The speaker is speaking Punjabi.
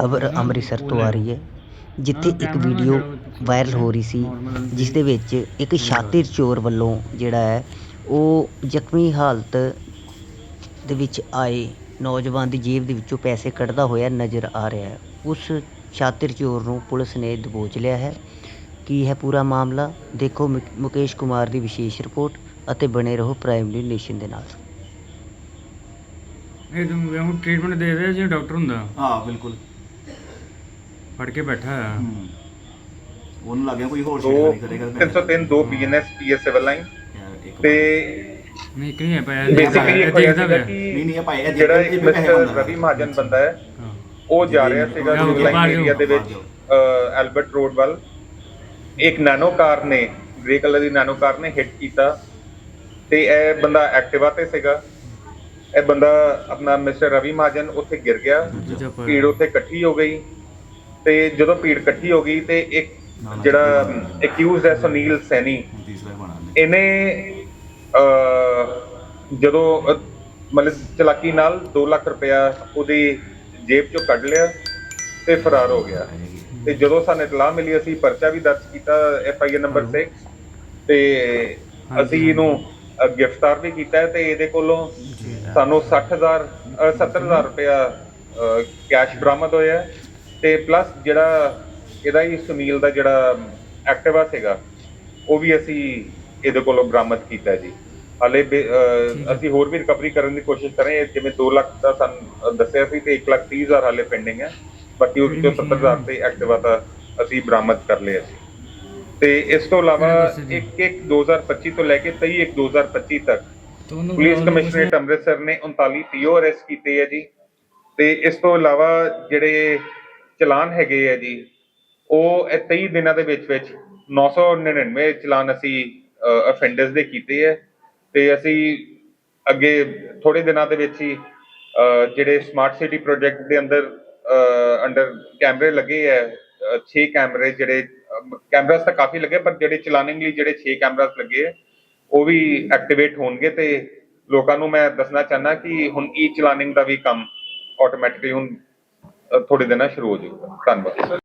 ਖਬਰ ਅੰਮ੍ਰਿਤਸਰ ਤੋਂ ਆ ਰਹੀ ਹੈ ਜਿੱਥੇ ਇੱਕ ਵੀਡੀਓ ਵਾਇਰਲ ਹੋ ਰਹੀ ਸੀ ਜਿਸ ਦੇ ਵਿੱਚ ਇੱਕ ਸ਼ਾਤਿਰ ਚੋਰ ਵੱਲੋਂ ਜਿਹੜਾ ਹੈ ਉਹ ਜ਼ਖਮੀ ਹਾਲਤ ਦੇ ਵਿੱਚ ਆਏ ਨੌਜਵਾਨ ਦੀ ਜੇਬ ਦੇ ਵਿੱਚੋਂ ਪੈਸੇ ਕੱਢਦਾ ਹੋਇਆ ਨਜ਼ਰ ਆ ਰਿਹਾ ਹੈ। ਉਸ ਸ਼ਾਤਿਰ ਚੋਰ ਨੂੰ ਪੁਲਿਸ ਨੇ ਦਬੋਚ ਲਿਆ ਹੈ। ਕੀ ਹੈ ਪੂਰਾ ਮਾਮਲਾ? ਦੇਖੋ ਮੁਕ- ਮੁਕੇਸ਼ ਕੁਮਾਰ ਦੀ ਵਿਸ਼ੇਸ਼ ਰਿਪੋਰਟ ਅਤੇ ਬਣੇ ਰਹੋ ਪ੍ਰਾਈਮਰੀ ਨੇਸ਼ਨ ਦੇ ਨਾਲ। ਇਹ ਤੂੰ ਹੁਣ ਟ੍ਰੀਟਮੈਂਟ ਦੇ ਰਿਹਾ ਜਿਵੇਂ ਡਾਕਟਰ ਹੁੰਦਾ। ਹਾਂ ਬਿਲਕੁਲ। ਫੜ ਕੇ ਬੈਠਾ ਆ ਹੂੰ। ਉਹਨੂੰ ਲੱਗਿਆ ਕੋਈ ਹੋਰ ਦੋ ਕਰੇਗਾ 303 ਦੋ ਬੀਐਨਐਸ ਪੀਐਸ ਸਿਵਲ ਲਾਈਨ ਇੱਕ ਤੇ ਨਹੀਂ ਇੱਕ ਨਹੀਂ ਬੇਸਿਕਲੀ ਇਹ ਹੋਇਆ ਦੇਖਦਾ ਸੀਗਾ ਪਿਆ ਨਹੀਂ ਨਹੀਂ ਕਿ ਇਹ ਭਾਈ ਇਹ ਜਿਹੜਾ ਇੱਕ ਮਿਸਟਰ ਰਵੀ ਮਹਾਜਨ ਬੰਦਾ ਹੈ ਹਾਂ। ਉਹ ਜਾ ਰਿਹਾ ਸੀਗਾ ਸਿਵਲ ਲਾਈਨ ਬਾਹਰ ਏਰੀਆ ਦੇ ਵਿੱਚ ਐਲਬਰਟ ਰੋਡ ਵੱਲ। ਇੱਕ ਨੈਨੋ ਕਾਰ ਨੇ ਗ੍ਰੇ ਕਲਰ ਦੀ ਨੈਨੋ ਕਾਰ ਨੇ ਹਿੱਟ ਕੀਤਾ। ਤੇ ਇਹ ਬੰਦਾ ਐਕਟਿਵਾ ਤੇ ਸੀਗਾ। ਇਹ ਬੰਦਾ ਆਪਣਾ ਮਿਸਟਰ ਰਵੀ ਮਹਾਜਨ ਉੱਥੇ ਗਿਰ ਗਿਆ। ਦੂਜਾ ਭੀੜ ਉੱਥੇ ਇਕੱਠੀ ਹੋ ਗਈ। ਤੇ ਜਦੋਂ ਭੀੜ ਇਕੱਠੀ ਹੋ ਗਈ ਤੇ ਇੱਕ ਜਿਹੜਾ ਅਕਿਊਜ਼ਡ ਹੈ ਸੁਨੀਲ ਸੈਣੀ। ਇਹਨੇ ਅਹ, ਜਦੋਂ ਮਤਲਬ ਚਲਾਕੀ ਨਾਲ 2 ਲੱਖ ਰੁਪਇਆ ਉਹਦੀ ਜੇਬ ਚੋਂ ਕੱਢ ਲਿਆ ਤੇ ਫਰਾਰ ਹੋ ਗਿਆ। ਤੇ ਜਦੋਂ ਸਾਨੂੰ ਇਤਲਾਹ ਮਿਲੀ ਅਸੀਂ ਪਰਚਾ ਵੀ ਦਰਜ ਕੀਤਾ ਐਫ ਆਈ ਆਰ ਨੰਬਰ 6 ਤੇ ਅਸੀਂ ਇਹਨੂੰ ਗ੍ਰਿਫਤਾਰ ਵੀ ਕੀਤਾ ਤੇ ਇਹਦੇ ਕੋਲੋਂ ਸਾਨੂੰ 60000 ਅਹ, 70000 ਰੁਪਇਆ ਕੈਸ਼ ਬਰਾਮਦ ਹੋਇਆ ਹੈ। ਤੇ ਪਲੱਸ ਜਿਹੜਾ ਇਹਦਾ ਹੀ ਸੁਨੀਲ ਦਾ ਜਿਹੜਾ ਐਕਟਿਵਾ ਸੀਗਾ ਉਹ ਵੀ ਅਸੀਂ ਇਹਦੇ ਕੋਲੋਂ ਬਰਾਮਦ ਕੀਤਾ ਜੀ। ਹਾਲੇ ਅਸੀਂ ਹੋਰ ਵੀ ਰਿਕਵਰੀ ਕਰਨ ਦੀ ਕੋਸ਼ਿਸ਼ ਕਰ ਰਹੇ ਹਾਂ ਜਿਵੇਂ 2 ਲੱਖ ਦਾ ਸਾਨੂੰ ਦੱਸਿਆ ਸੀ ਤੇ 1 ਲੱਖ 30 ਹਜ਼ਾਰ ਹਾਲੇ ਪੈਂਡਿੰਗ ਹੈ ਬਾਕੀ ਉਸ ਚੋਂ 70000 ਤੇ ਐਕਟਿਵਾ ਦਾ ਅਸੀਂ ਬਰਾਮਦ ਕਰ ਲਿਆ ਸੀ ਤੇ ਇਸ ਤੋਂ ਇਲਾਵਾ 1 1 2025 ਤੋਂ ਲੈ ਕੇ 23 1 2025 ਤੱਕ ਪੁਲਿਸ ਕਮਿਸ਼ਨਰੇਟ ਅੰਮ੍ਰਿਤਸਰ ਨੇ 39 ਪੀਓ ਅਰੈਸਟ ਕੀਤੇ ਹੈ ਜੀ। ਤੇ ਇਸ ਤੋਂ ਇਲਾਵਾ ਜਿਹੜੇ ਚਲਾਨ ਹੈਗੇ ਆ ਜੀ। ਉਹ ਇਹ 23 ਦਿਨਾਂ ਦੇ ਵਿੱਚ ਵਿੱਚ 999 ਚਲਾਨ ਅਸੀਂ ਅਫੈਂਡਰਸ ਦੇ ਕੀਤੇ ਹੈ ਤੇ ਅਸੀਂ ਅੱਗੇ ਥੋੜੇ ਦਿਨਾਂ ਦੇ ਵਿੱਚ ਹੀ ਜਿਹੜੇ ਸਮਾਰਟ ਸਿਟੀ ਪ੍ਰੋਜੈਕਟ ਦੇ ਅੰਦਰ ਅੰਡਰ ਕੈਮਰੇ ਲੱਗੇ ਹੈ 6 ਕੈਮਰੇ ਜਿਹੜੇ ਕੈਮਰਾਸ ਤਾਂ ਕਾਫੀ ਲੱਗੇ, ਪਰ ਜਿਹੜੇ ਚਲਾਨਿੰਗ ਲਈ ਜਿਹੜੇ 6 ਕੈਮਰਾਸ ਲੱਗੇ ਹੈ ਉਹ ਵੀ ਐਕਟੀਵੇਟ ਹੋਣਗੇ ਤੇ ਲੋਕਾਂ ਨੂੰ ਮੈਂ ਦੱਸਣਾ ਚਾਹਨਾ ਕਿ ਹੁਣ ਈ ਚਲਾਨਿੰਗ ਦਾ ਵੀ ਕੰਮ ਆਟੋਮੈਟਿਕਲੀ ਹੁਣ ਥੋੜੇ ਦਿਨਾਂ ਸ਼ੁਰੂ ਹੋ ਜਾਊਗਾ। ਧੰਨਵਾਦ।